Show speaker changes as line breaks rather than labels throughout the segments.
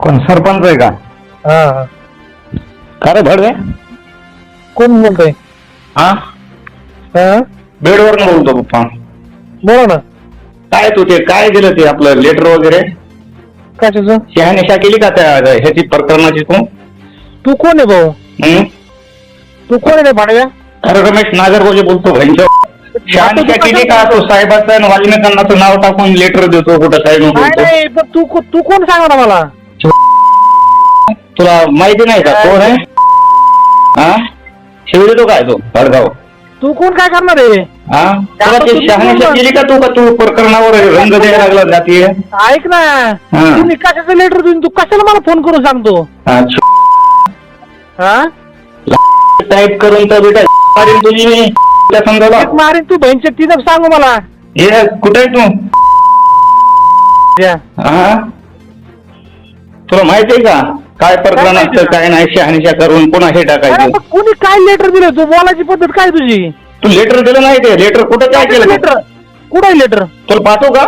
कोण सरपंच आहे का?
हा. हा
का रे भडवे?
कोण बोलतोय?
हा?
हा?
बेडवर बोलतो पप्पा.
बोला ना.
काय तू ते काय दिलं ते आपलं लेटर वगैरे?
कशाचं?
शहानिशा केली का त्या ह्याची प्रकरणाची तू?
तू कोण आहे भाऊ?
हं?
तू कोण आहे रे भाडव्या?
अरे रमेश नागरगोजे बोलतो भैंचो शहानिशा केली का तो साहेबाचं आणि वाल्मिकांनाचं नाव टाकून लेटर देतो कुठं साहेब
नाही
बोलतो
नाही पण तू को- तू कोण सांगा ना मला
तुला माहिती नाही का कोण आहे? हा शिवडी तो काय तो? भडगाव.
तू कोण काय करणार आहे?
हा तुला ते केली का तू का तू प्रकरणावर रंग द्यायला लागला जातीय?
ऐक ना.
हा.
तुम्ही कशाचं लेटर देऊन तू कशाला मला फोन करून सांगतो? हा
टाईप करून तर बेटा मारीन तुझी मी. त्या समजायला
एक मारीन तू बहिणच्या तिथं सांगू मला.
हे कुठे आहे तू. हा? तुला माहिती आहे का? काय प्रकरण
माहिती
असतं काय नाही शहानिशा करून पुन्हा हे
अरे
टाकायचं
पण कोणी काय लेटर दिलं? तू बोलायची पद्धत काय तुझी?
तू लेटर दिलं नाही ते. लेटर कुठं काय केलं?
लेटर कुठं आहे लेटर
तुला पाठवू का?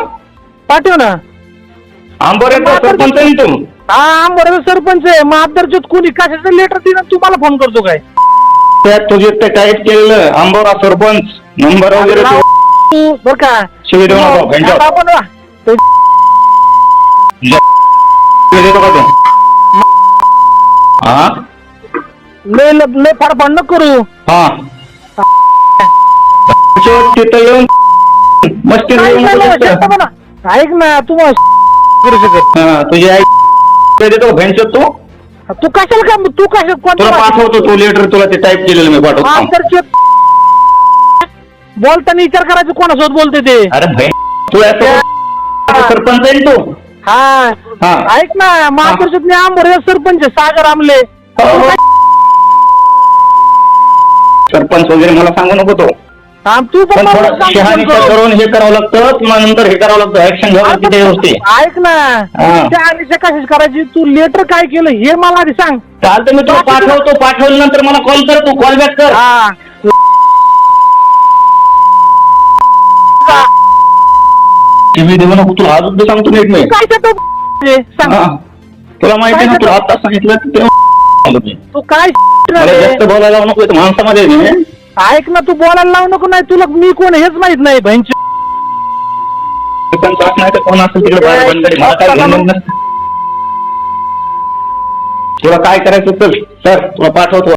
पाठव ना.
आंबोऱ्याचा सरपंच आहे ना तू?
हा आंबोऱ्याचा सरपंच आहे. महादर्जत कोणी कशाचं लेटर दिलं तू मला फोन करतो काय?
त्यात तुझे ते टाईप केलेलं आंबोरा सरपंच नंबर वगैरे
लाव
ते
तू बर का?
शिवी देऊ नको, भेंडो.
आता आपण वा. ते
ते देतो का तू हा?
लय लय फाडफाड न करू.
हा. तिथं येऊन मस्ती
ऐक
येऊन
ना,
नको
शांत
तिथं.
बना. ऐक ना तू मला करू शकत
तुझी आई ते देतो भेंचो तू?
तू कशाला का तू कशा
तुला पाठवतो तू लेटर तुला ते टाईप केलेलं मी पाठवतो.
बोलताना विचार करायचं कोणासोबत बोलते ते?
अरे असं- सरपंच आहे ना तू?
हा.
हा.
ऐक ना महादर्शक मी आंबोऱ्याचा सरपंच सागर आमले.
हो. सरपंच वगैरे मला सांगू नको तो.
हा, तू पण
पण
मला
थोडं
सांग
शहानिशा
करून.
करून हे करावं लागतं पुन्हा नंतर हे करावं लागतं. ऍक्शन घ्यावं लागतं त्या गोष्टी
ऐक ना.
हा.
त्या कशाच करायची? तू लेटर काय केलं हे मला आधी सांग.
चालतं मी तुला पाठवतो पाठवल्यानंतर मला कॉल कर तू कॉल बॅक कर.
हा.
टीव्ही देऊ नको तुला अजून बी सांगतो नीट नाही
काय करतो ते सांग
हा. तुला माहिती ना तुला आता सांगितलं आलो मी.
तू काय
मला जास्त बोलायला लावू नको इथं माणसामध्ये आहे मी.
ऐक ना तू बोलायला लावू नको नाही तुला मी कोण हेच माहीत नाही बहिणची
पण त्रास नाही तर कोण असेल तिकडे बाहेर बंद मला काय घेणं देणं नसतं. तुला काय करायचं चल सर तुला पाठवतो